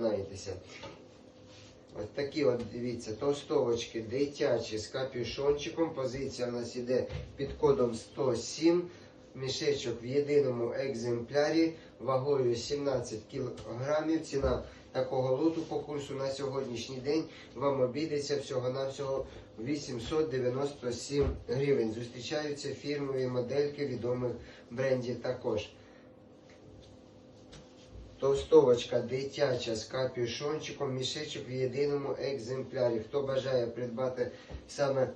переконаєтеся. Ось такі от, дивіться, товстовочки дитячі з капюшончиком. Позиція у нас іде під кодом 107. Мішечок в єдиному екземплярі вагою 17 кг. Ціна такого лоту по курсу на сьогоднішній день вам обійдеться всього-навсього 897 гривень. Зустрічаються фірмові модельки відомих брендів також. Товстовочка дитяча з капюшончиком, мішечок в єдиному екземплярі. Хто бажає придбати саме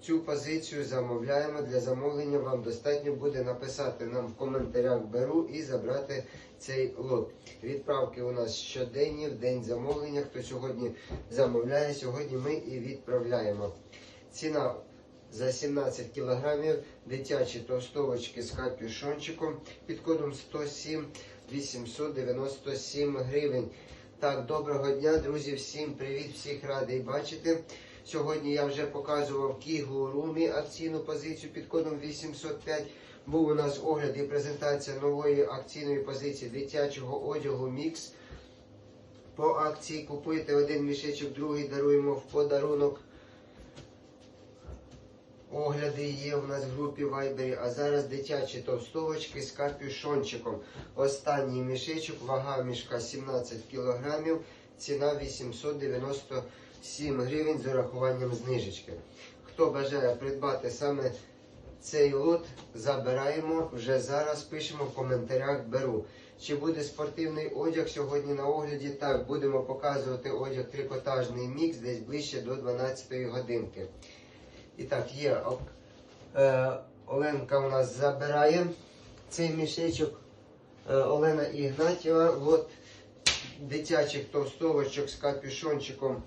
цю позицію, замовляємо. Для замовлення вам достатньо буде написати нам в коментарях беру і забрати цей лот. Відправки у нас щоденні, в день замовлення. Хто сьогодні замовляє, сьогодні ми і відправляємо. Ціна за 17 кілограмів дитячі товстовочки з капюшончиком під кодом 107 897 гривень. Так, доброго дня, друзі, всім привіт, всіх радий бачити. Сьогодні я вже показував Кігу Румі акційну позицію під кодом 805. Був у нас огляд і презентація нової акційної позиції дитячого одягу Мікс. По акції купуйте один мішечок, другий даруємо в подарунок. Огляди є в нас в групі Viber, а зараз дитячі товстовочки з капюшончиком. Останній мішечок, вага мішка 17 кг, ціна 897 гривень з урахуванням знижечки. Хто бажає придбати саме цей лот, забираємо вже зараз. Пишемо в коментарях беру. Чи буде спортивний одяг сьогодні на огляді? Так, будемо показувати одяг трикотажний мікс десь ближче до 12 годинки. І так, є е, Оленка у нас забирає цей мішечок. Е, Олена Ігнатєва. От дитячих товстовочок з капюшончиком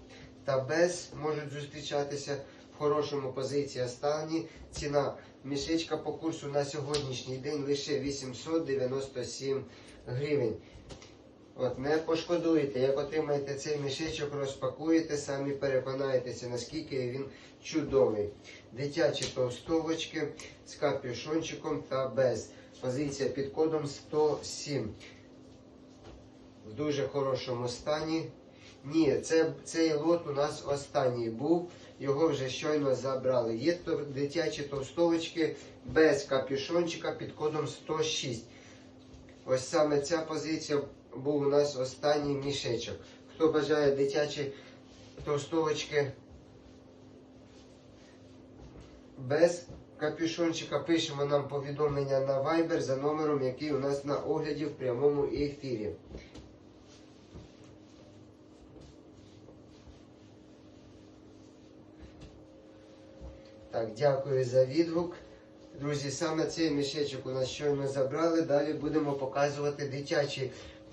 та без можуть зустрічатися в хорошому позиції стані. Ціна мішечка по курсу на сьогоднішній день лише 897 гривень. От, не пошкодуєте, як отримаєте цей мішечок, розпакуєте, самі переконаєтеся, наскільки він чудовий. Дитячі товстовочки з капюшончиком та без. Позиція під кодом 107. В дуже хорошому стані. Ні, це, цей лот у нас останній був, його вже щойно забрали. Є дитячі товстовочки без капюшончика під кодом 106. Ось саме ця позиція був у нас останній мішечок. Хто бажає дитячі товстовочки без капюшончика, пишемо нам повідомлення на Viber за номером, який у нас на огляді в прямому ефірі. Так, дякую за відгук. Друзі, саме цей мішечок у нас щойно забрали. Далі будемо показувати дитячі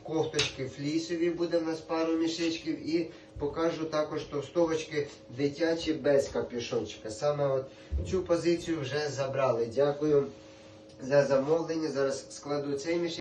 кофточки флісові, буде в нас пару мішечків. І покажу також товстовочки дитячі без капюшончика. Саме от цю позицію вже забрали. Дякую за замовлення. Зараз складу цей мішечок.